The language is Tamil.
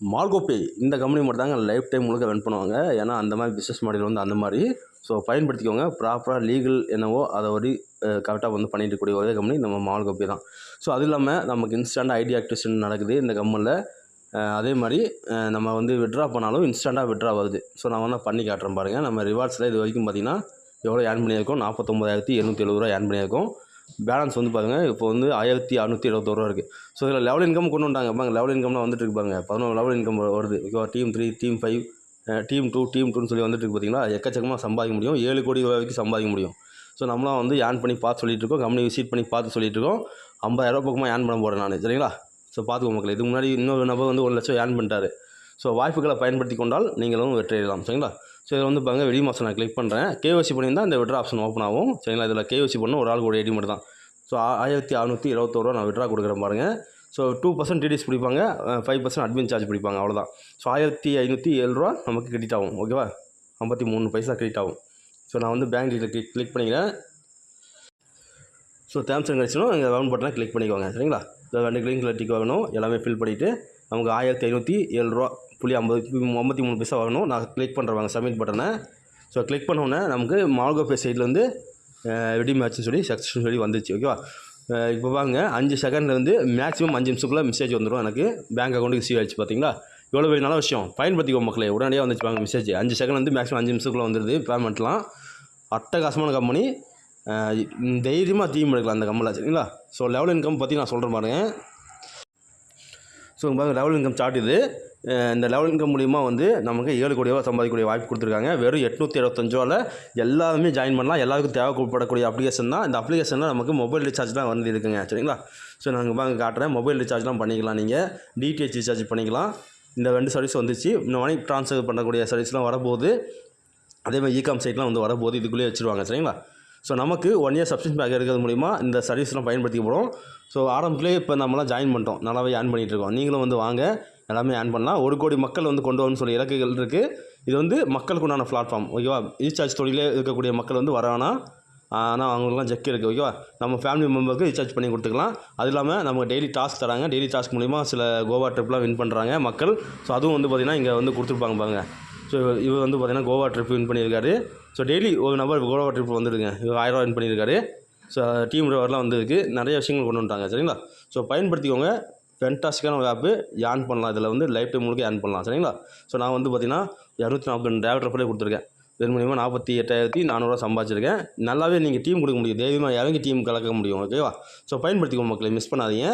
மார்கோபே இந்த கம்பெனி மட்டும் தாங்க லைஃப் டைம் முழுக்க ரன் பண்ணுவாங்க. ஏன்னா அந்த மாதிரி பிஸ்னஸ் மாடல் வந்து அந்த மாதிரி. ஸோ பயன்படுத்திக்கோங்க. ப்ராப்பராக லீகல் என்னவோ அதை ஒரு கரெக்டாக வந்து பண்ணிட்டு இருக்கக்கூடிய ஒரே கம்பெனி நம்ம மார்கோபே தான். ஸோ அது இல்லாமல் நமக்கு இன்ஸ்டண்ட்டாக ஐடி ஆக்டிவேஷன் நடக்குது இந்த கம்பெனியில் அதே மாதிரி நம்ம வந்து விட்ரா பண்ணாலும் இன்ஸ்டண்ட்டாக விட்ரா வருது. ஸோ நான் வேணால் பண்ணி காட்டுறேன் பாருங்கள் நம்ம ரிவார்ட்ஸில் இது வரைக்கும் பார்த்தீங்கன்னா எவ்வளோ ஏர்ன் பண்ணியிருக்கோம்? நாற்பத்தொம்பதாயிரத்தி எழுநூற்றி எழுபது ரூபா ஏர்ன் பண்ணியிருக்கோம். பேலன்ஸ் வந்து பாருங்கள் இப்போ வந்து ஆயிரத்தி அறநூற்றி எழுபத்தோரு ரூபா இருக்குது ஸோ இதில் லெவல் இன்கம் கொண்டு வந்தாங்க. பாங்க லெவல் இன்கம்லாம் வந்துட்டு இருப்பாங்க பதினோரு லெவல் இன்கம் வருது. ஓகேவா team three team five team two team டூன்னு சொல்லி வந்துட்டு பார்த்தீங்களா எக்கச்சக்கமாக சம்பாதிக்க முடியும். ஏழு கோடி ரூபா வரைக்கும் சம்பாதிக்க முடியும். ஸோ நம்மளாம் வந்து ஏர்ன் பண்ணி பார்த்து சொல்லிட்டு இருக்கோம். கம்பெனி விசிட் பண்ணி பார்த்து சொல்லிட்டு இருக்கோம். ஐம்பதாயிரம் பக்கமாக ஏர்ன் பண்ண போகிறேன் நான். சரிங்களா? ஸோ பார்த்துக்கோ மக்கள் இதுக்கு முன்னாடி இன்னொரு நபர் வந்து ஒரு லட்சம் ஏர்ன் பண்ணிட்டாரு. ஸோ வாய்ப்புகளை பயன்படுத்தி கொண்டால் நீங்களும் வெற்றியடையலாம். சரிங்களா? ஸோ இதில் வந்து பாருங்கள் வெளி மாதம் நான் கிளிக் பண்ணுறேன் கேஓசி பண்ணியிருந்தால் இந்த விட்ரா ஆப்ஷன் ஓப்பன் ஆகும். சரிங்களா? இதில் கேஓசி பண்ண ஒரு ஆள் கூட ஐடி மட்டும் தான். ஸோ ஆயிரத்தி அறநூற்றி இருபத்தோருவா நான் விட்ரா கொடுக்குறேன் பாருங்கள் ஸோ டூ பர்சன்ட் டிடிஎஸ் பிடிப்பாங்க ஃபைவ் பர்சன்ட் அட்மின் சார்ஜ் பிடிப்பாங்க அவ்வளோதான் ஸோ ஆயிரத்தி ஐநூற்றி ஏழு ரூபா நமக்கு கிரெடிட் ஆகும் ஓகேவா ஐம்பத்தி மூணு பைசா கிரெடிட் ஆகும். ஸோ நான் வந்து பேங்க் டீட்டெயில் கிளிக் கிளிக் பண்ணிக்கிறேன். ஸோ தேம்சங் கிடச்சிடும் இங்கே ரவுண்ட் பட்டனை கிளிக் பண்ணிக்கோங்க சரிங்களா? ரெண்டு கிளிங்கில் டிக் வாங்கணும். எல்லாமே ஃபில் பண்ணிவிட்டு நமக்கு ஆயிரத்தி ஐநூற்றி ஏழு ரூபா புள்ளி ஐம்பது ஐம்பத்தி மூணு பைசா வாங்கணும் நான் கிளிக் பண்ணுறவாங்க சப்மிட் பட்டனை ஸோ கிளிக் பண்ணோன்னே நமக்கு மால்கோபே சைட்லேருந்து ரெடி மேட்ச்னு சொல்லி சக்ஸஸ்னு சொல்லி வந்துச்சு ஓகேவா இப்போ வாங்க அஞ்சு செகண்டில் வந்து மேக்ஸிமம் அஞ்சு நிமிஷத்துக்குள்ளே மெசேஜ் வந்துடும் எனக்கு. பேங்க் அக்கௌண்ட்டுக்கு சீவ் ஆயிடுச்சு பார்த்தீங்களா எவ்வளோ பெரிய நல்ல விஷயம். பயன்படுத்திக்கோ மக்களே உடனடியாக வந்துச்சு வாங்க மெசேஜ் அஞ்சு செகண்ட் வந்து மேக்ஸிமம் அஞ்சு நிமிஷத்துக்குள்ளே வந்துடுது பேமெண்ட்லாம் அட்டகாசமான கம்பெனி தைரியமாக தீம் எடுக்கலாம் அந்த கம்பெனியில் சரிங்களா? ஸோ லெவல் இன்கம் பற்றி நான் சொல்கிறேன் பாருங்கள் ஸோ பாருங்கள் லெவல் இன்கம் சார்ட் இது. இந்த லெவல் இன்கம் மூலிமா வந்து நமக்கு ஏழு கோடி ரூபா சம்பாதிக்கக்கூடிய வாய்ப்பு கொடுத்துருக்காங்க. வெறும் எட்நூற்றி எழுபத்தஞ்சு ரூபாவில் எல்லாருமே ஜாயின் பண்ணலாம். எல்லாருக்கும் தேவைப்படக்கூடிய அப்ளிகேஷன் தான். இந்த அப்ளிகேஷனில் நமக்கு மொபைல் ரீசார்ஜ்லாம் வந்து இருக்குங்க. சரிங்களா? ஸோ நாங்கள் பாங்க காட்டுறேன். மொபைல் ரீசார்ஜ்லாம் பண்ணிக்கலாம் நீங்கள் டிடிஹெச் ரீசார்ஜ் பண்ணிக்கலாம். இந்த ரெண்டு சர்வீஸ் வந்துச்சு. இன்னும் மணி ட்ரான்ஸ்ஃபர் பண்ணக்கூடிய சர்வீஸ்லாம் வரபோது அதே மாதிரி இகாம் சைட்லாம் வந்து வரப்போகுது. இதுக்குள்ளேயே வச்சுருவாங்க. சரிங்களா? ஸோ நமக்கு ஒன் இயர் சப்ஸ்கிரிப்ஷன் பேக் இருக்கிறது மூலிமா இந்த சர்வீஸ்லாம் பயன்படுத்திக்க போகிறோம் ஸோ ஆரம்பத்திலே இப்போ நம்மளாம் ஜாயின் பண்ணிட்டோம். நல்லாவே ஏர்ன் பண்ணிகிட்டு இருக்கோம். நீங்களும் வந்து வாங்க. எல்லாமே ஏர்ன் பண்ணலாம். ஒரு கோடி மக்கள் வந்து கொண்டு வரணும்னு சொல்லி இலக்குகள் இருக்குது இது வந்து மக்களுக்கு உண்டான பிளாட்ஃபார்ம் ஓகேவா ரீசார்ஜ் தொழிலே இருக்கக்கூடிய மக்கள் வந்து வரானா ஆனால் அவங்களுக்குலாம் ஜெக் இருக்குது ஓகேவா நம்ம ஃபேமிலி மெம்பருக்கு ரீசார்ஜ் பண்ணி கொடுத்துக்கலாம். அது இல்லாமல் நமக்கு டெய்லி டாஸ்க் தராங்க. டெய்லி டாஸ்க் மூலிமா சில கோவா ட்ரிப்லாம் வின் பண்ணுறாங்க மக்கள். ஸோ அதுவும் வந்து பார்த்திங்கன்னா இங்கே வந்து கொடுத்துருப்பாங்க பாருங்கள் ஸோ இவர் வந்து பார்த்திங்கன்னா கோவா ட்ரிப் வின் பண்ணியிருக்காரு. ஸோ டெய்லி ஒரு நபர் கோவா ட்ரிப் வந்துருங்க இவர் ஆயிரம் வின் பண்ணியிருக்காரு. ஸோ டீம் ட்ரைவர்லாம் வந்துருக்கு. நிறைய விஷயங்கள் கொண்டு வந்துட்டாங்க சரிங்களா? ஸோ பயன்படுத்திக்கோங்க. ஃபென்டாஸ்டிக்கான ஒரு ஆப்பு ஏர்ன் பண்ணலாம். இதில் வந்து லைஃப் டைம் முழுக்க ஏர்ன் பண்ணலாம் சரிங்களா? ஸோ நான் வந்து பார்த்திங்கன்னா இரநூத்தி நாற்பது டிராவல் டேரக்டர் கொடுத்துருக்கேன். இதன் மூலிமா நாற்பத்தி எட்டாயிரத்தி நானூறுரூவா சம்பாதிச்சிருக்கேன். நல்லாவே நீங்கள் டீம் கொடுக்க முடியும். தைரியமாக இறங்கி டீம் கலக்க முடியும் ஓகேவா ஸோ பயன்படுத்திக்கோங்க மக்களை. மிஸ் பண்ணாதீங்க.